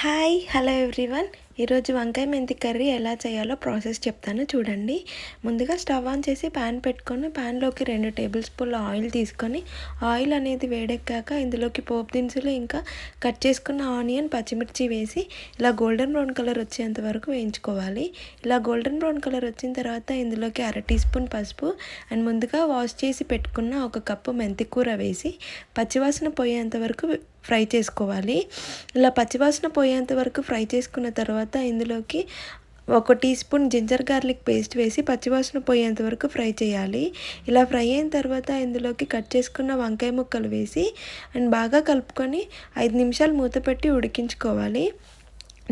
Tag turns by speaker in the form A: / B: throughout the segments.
A: Hi hello everyone. ఈరోజు వంకాయ మెంతి కర్రీ ఎలా చేయాలో ప్రాసెస్ చెప్తాను చూడండి. ముందుగా స్టవ్ ఆన్ చేసి ప్యాన్ పెట్టుకొని ప్యాన్లోకి రెండు టేబుల్ స్పూన్ల ఆయిల్ తీసుకొని ఆయిల్ అనేది వేడెక్కాక ఇందులోకి పోపు దినుసులు ఇంకా కట్ చేసుకున్న ఆనియన్ పచ్చిమిర్చి వేసి ఇలా గోల్డెన్ బ్రౌన్ కలర్ వచ్చేంత వరకు వేయించుకోవాలి. ఇలా గోల్డెన్ బ్రౌన్ కలర్ వచ్చిన తర్వాత ఇందులోకి అర టీ స్పూన్ పసుపు అండ్ ముందుగా వాష్ చేసి పెట్టుకున్న ఒక కప్పు మెంతి కూర వేసి పచ్చివాసన పోయేంత వరకు ఫ్రై చేసుకోవాలి. ఇలా పచ్చివాసన పోయేంత వరకు ఫ్రై చేసుకున్న తర్వాత ఇందులోకి ఒక teaspoon ginger garlic paste వేసి పచ్చివాసన పోయేంత వరకు ఫ్రై చేయాలి. ఇలా ఫ్రై అయిన తర్వాత ఇందులోకి కట్ చేసుకున్న వంకాయ ముక్కలు వేసి అండ్ బాగా కలుపుకొని ఐదు నిమిషాలు మూత పెట్టి ఉడికించుకోవాలి.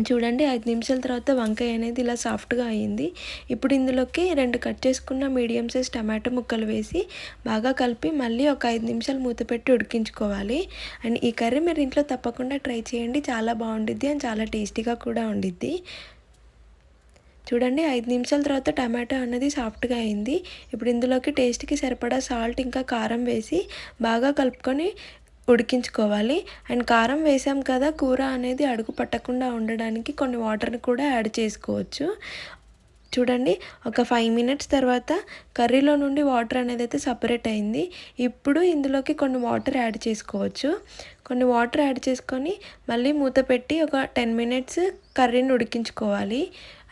A: చూడండి ఐదు నిమిషాల తర్వాత వంకాయ అనేది ఇలా సాఫ్ట్గా అయ్యింది ఇప్పుడు ఇందులోకి రెండు కట్ చేసుకున్న మీడియం సైజ్ టమాటో ముక్కలు వేసి బాగా కలిపి మళ్ళీ ఒక ఐదు నిమిషాలు మూత పెట్టి ఉడికించుకోవాలి. అండ్ ఈ కర్రీ మీరు ఇంట్లో తప్పకుండా ట్రై చేయండి. చాలా బాగుండిద్ది అండ్ చాలా టేస్టీగా కూడా ఉండిద్ది. చూడండి ఐదు నిమిషాల తర్వాత టమాటో అనేది సాఫ్ట్గా అయింది. ఇప్పుడు ఇందులోకి టేస్ట్కి సరిపడా సాల్ట్ ఇంకా కారం వేసి బాగా కలుపుకొని ఉడికించుకోవాలి. అండ్ కారం వేసాం కదా కూర అనేది అడుగు పట్టకుండా ఉండడానికి కొన్ని వాటర్ని కూడా యాడ్ చేసుకోవచ్చు. చూడండి ఒక ఫైవ్ మినిట్స్ తర్వాత కర్రీలో నుండి వాటర్ అనేది అయితే సపరేట్ అయింది. ఇప్పుడు ఇందులోకి కొన్ని వాటర్ యాడ్ చేసుకోవచ్చు. కొన్ని వాటర్ యాడ్ చేసుకొని మళ్ళీ మూత పెట్టి ఒక టెన్ మినిట్స్ కర్రీని ఉడికించుకోవాలి.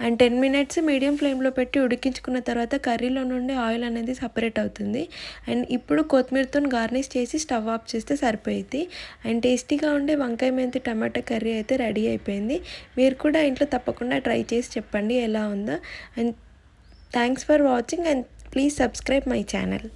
A: అండ్ టెన్ మినిట్స్ మీడియం ఫ్లేమ్లో పెట్టి ఉడికించుకున్న తర్వాత కర్రీలో నుండి ఆయిల్ అనేది సపరేట్ అవుతుంది. అండ్ ఇప్పుడు కొత్తిమీరతో గార్నిష్ చేసి స్టవ్ ఆఫ్ చేస్తే సరిపోయింది అండ్ టేస్టీగా ఉండే వంకాయ మెంతి టమాటా కర్రీ అయితే రెడీ అయిపోయింది. మీరు కూడా ఇంట్లో తప్పకుండా ట్రై చేసి చెప్పండి ఎలా ఉందో. And thanks for watching and please subscribe my channel.